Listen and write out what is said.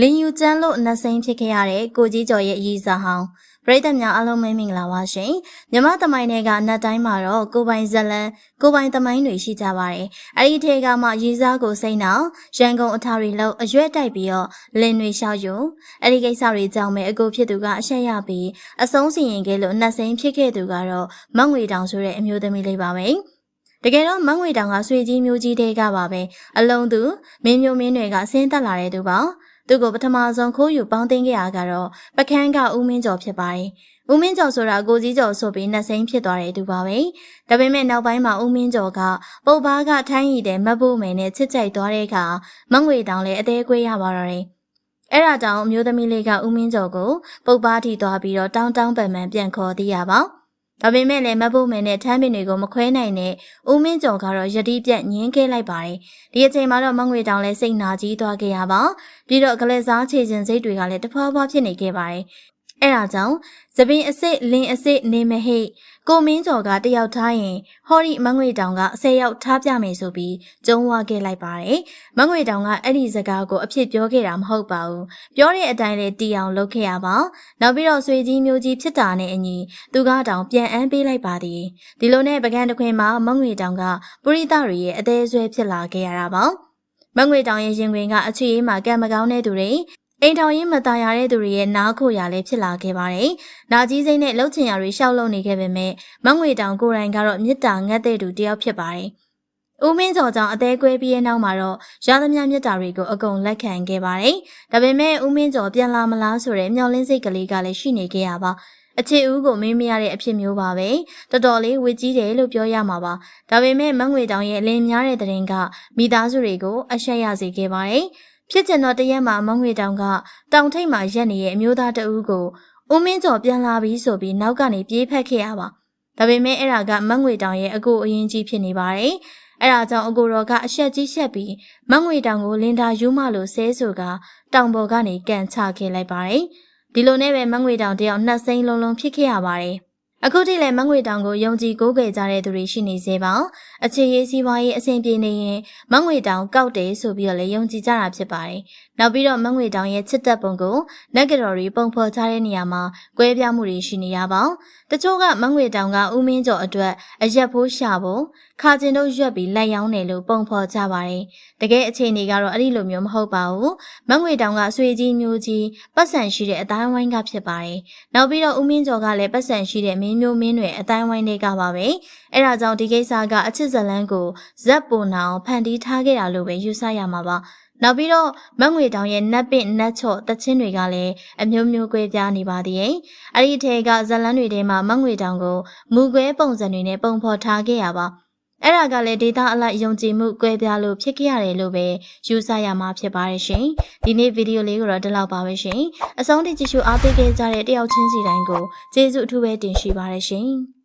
လင်းယူကျန်းလို့နှစိမ့်ဖြစ်ခဲ့ရတဲ့ကိုကြီးကျော်ရဲ့အရေးစားဟောင်းပရိသတ်များအားလုံးပဲမင်္ဂလာပါရှင်မြမသမိုင်းတွေကနတ်တိုင်းမှာတော့ကိုပိုင်ဇလန်ကိုပိုင်သမိုင်းတွေရှိကြပါတယ်အဲ့ဒီထဲကမှရေးစားကိုစိမ့်တော့ရန်ကုန်အထာတွေလောက်အရွက်တိုက်ပြီးတော့လင်းတွေလျှောက်ယူအဲ့ဒီကိစ္စတွေကြောင့်ပဲအကိုဖြစ်သူကအရှက်ရပြီးအဆုံးစီရင်ခဲ့လို့နှစိမ့်ဖြစ်ခဲ့သူကတော့မငွေတောင်ဆိုတဲ့အမျိုးသမီးလေးပါပဲတကယ်တော့မငွေတောင်ကဆွေကြီးမျိုးကြီးတွေကပါပဲအလုံးသူမင်းမျိုးမင်းတွေကဆင်းသက်လာတဲ့သူပါ သူကိုပထမဆုံးခိုးယူပေါင်းသိမ်းခဲ့ရကတော့ပကန်းကဦးမင်းကျော်ဖြစ်ပါတယ်။ဦးမင်းကျော်ဆိုတာကိုကြီးကျော်ဆိုပြီးနှစိမ့်ဖြစ်သွားတဲ့သူပါပဲ။ဒါပေမဲ့နောက်ပိုင်းမှာဦးမင်းကျော်ကပုပ်ဘာကထိုင်းရည်တဲ့မတ်ဖို့မယ်နဲ့ချစ်ကြိုက်သွားတဲ့အခါမငွေတောင်လည်းအသေးကွေးရပါတော့တယ်။အဲ့ဒါကြောင့်အမျိုးသမီးလေးကဦးမင်းကျော်ကိုပုပ်ဘာထီသွားပြီးတော့တောင်းတောင်းပန်ပန်ပြန်ခေါ်သေးရပါ။ ဒါပေမဲ့လည်းမဖို့မယ်နဲ့ထမ်းပင်တွေကိုမခွဲနိုင်တဲ့ဦးမင်းကျော်ကတော့ယတိပြက်ညင်းခဲလိုက်ပါတယ်။ဒီအချိန်မှာတော့မငွေတောင်လည်းစိတ်နာကြီးသွားခဲ့ရပါ။ပြီးတော့ကလေးစားခြေချင်းစိတ်တွေကလည်းတဖွာဖွာဖြစ်နေခဲ့ပါတယ်။ အဲဒါကြောင့်သပင်အစ်စ်လင်းအစ်စ်နေမဟိတ်ကိုမင်းကျော်ကတယောက်ထားရင်ဟောဒီမငွေတောင်ကဆယ်ယောက်ထားပြမယ်ဆိုပြီးကျုံးဝခဲ့လိုက်ပါတယ်။မငွေတောင်ကအဲ့ဒီစကားကိုအဖြစ်ပြောခဲ့တာမဟုတ်ပါဘူး။ပြောတဲ့အတိုင်းလေးတီအောင်လုပ်ခဲ့ရပါ။နောက်ပြီးတော့ဆွေကြီးမျိုးကြီးဖြစ်တာနဲ့အညီသူကတောင်ပြန်အမ်းပေးလိုက်ပါသည်။ဒီလိုနဲ့ပကံတခွင်မှာမငွေတောင်ကပရိသတွေရဲ့အသေးဆွဲဖြစ်လာခဲ့ရတာပါ။မငွေတောင်ရဲ့ရင်ခွင်ကအချီအေးမှာကံမကောင်းတဲ့သူတွေ အိမ်တော်ရင်မตายရတဲ့သူတွေရဲ့နားခိုရာလည်းဖြစ်လာခဲ့ပါတယ်။နာကြီးစိမ့်နဲ့လှုပ်ချင်ရာတွေရှောက်လုံနေခဲ့ပေမဲ့မငွေတောင်ကိုယ်တိုင်ကတော့မေတ္တာငတ်တဲ့သူတယောက်ဖြစ်ပါတယ်။ဦးမင်းကျော်ကြောင့်အသေးကွဲပြီးတဲ့နောက်မှာတော့ရသမျှမြတ်တာတွေကိုအကုန်လက်ခံခဲ့ပါတယ်။ဒါပေမဲ့ဦးမင်းကျော်ပြန်လာမလားဆိုတဲ့မျှော်လင့်စိတ်ကလေးကလည်းရှိနေခဲ့ရပါ။အခြေဦးကိုမေးမရတဲ့အဖြစ်မျိုးပါပဲတော်တော်လေးဝစ်ကြီးတယ်လို့ပြောရမှာပါဒါပေမဲ့မငွေတောင်ရဲ့အလင်းများတဲ့တဲ့ရင်ကမိသားစုတွေကိုအရှက်ရစေခဲ့ပါတယ် ဖြစ်ကျင်တော့တရက်မှာမငွေတောင်ကတောင်ထိပ်မှာရက်နေတဲ့အမျိုးသားတဦးကိုဦးမင်းကျော်ပြန်လာပြီးဆိုပြီးနောက်ကနေပြေးဖက်ခဲ့ရပါဒါပေမဲ့အဲ့ဒါကမငွေတောင်ရဲ့အကိုအရင်ကြီးဖြစ်နေပါတယ်အဲ့ဒါကြောင့်အကိုတော်ကအရှက်ကြီးရှက်ပြီးမငွေတောင်ကိုလင်တာယူမလို့ဆဲဆိုကတောင်ပေါ်ကနေကန်ချခဲ့လိုက်ပါတယ်ဒီလိုနဲ့ပဲမငွေတောင်တယောက်နှက်စိမ့်လုံးလုံးဖြစ်ခဲ့ရပါတယ် အခုထိလည်းမငွေတောင်ကိုယုံကြည်ကိုးကွယ်ကြတဲ့သူတွေရှိနေသေးပါအခြေရေးစီးပွားရေးအဆင်ပြေနေရင်မငွေတောင်ကောက်တယ်ဆိုပြီးတော့လည်းယုံကြည်ကြတာဖြစ်ပါတယ်နောက်ပြီးတော့မငွေတောင်ရဲ့ချစ်သက်ပုံကိုနက်ဂတော်တွေပုံဖော်ကြတဲ့နေရာမှာကွဲပြားမှုတွေရှိနေရပါတချို့ကမငွေတောင်ကဦးမင်းကျော်အတွက်အရက်ဖိုးရှာဖို့ခါကျင်တို့ရွက်ပြီးလက်ရောင်းတယ်လို့ပုံဖော်ကြပါတယ်တကယ်အခြေအနေကတော့အဲ့ဒီလိုမျိုးမဟုတ်ပါဘူးမငွေတောင်ကဆွေကြီးမျိုးကြီးပတ်စံရှိတဲ့အတိုင်းဝိုင်းကဖြစ်ပါတယ်နောက်ပြီးတော့ဦးမင်းကျော်ကလည်းပတ်စံရှိတဲ့မင်းမျိုးမင်းတွေအတိုင်းဝိုင်းတွေကပါပဲအဲ့ဒါကြောင့်ဒီကိစ္စကအချစ်ဇလန်းကိုဇက်ပုံနောင်ဖန်တီးထားခဲ့တာလို့ပဲယူဆရမှာပါနောက်ပြီးတော့မငွေတောင်ရဲ့နတ်ပင့်နတ်ချော့တချင်းတွေကလည်းအမျိုးမျိုးကွဲပြားနေပါသေးတယ်။အဲ့ဒီထဲကဇလန်းတွေထဲမှာမငွေတောင်ကိုမူကွဲပုံစံတွေနဲ့ပုံဖော်ထားခဲ့ရပါ။ အဲ့ဒါကလည်းဒေတာအလိုက်ယုံကြည်မှုကွဲပြားလို့ဖြစ်ခဲ့ရတယ်လို့ပဲယူဆရမှာဖြစ်ပါတယ်ရှင်။ဒီနေ့ဗီဒီယိုလေးကိုတော့ဒီလောက်ပါပဲရှင်။အဆုံးထိကြည့်ရှုအားပေးခဲ့ကြတဲ့တယောက်ချင်းစီတိုင်းကိုကျေးဇူးအထူးပဲတင်ရှိပါတယ်ရှင်။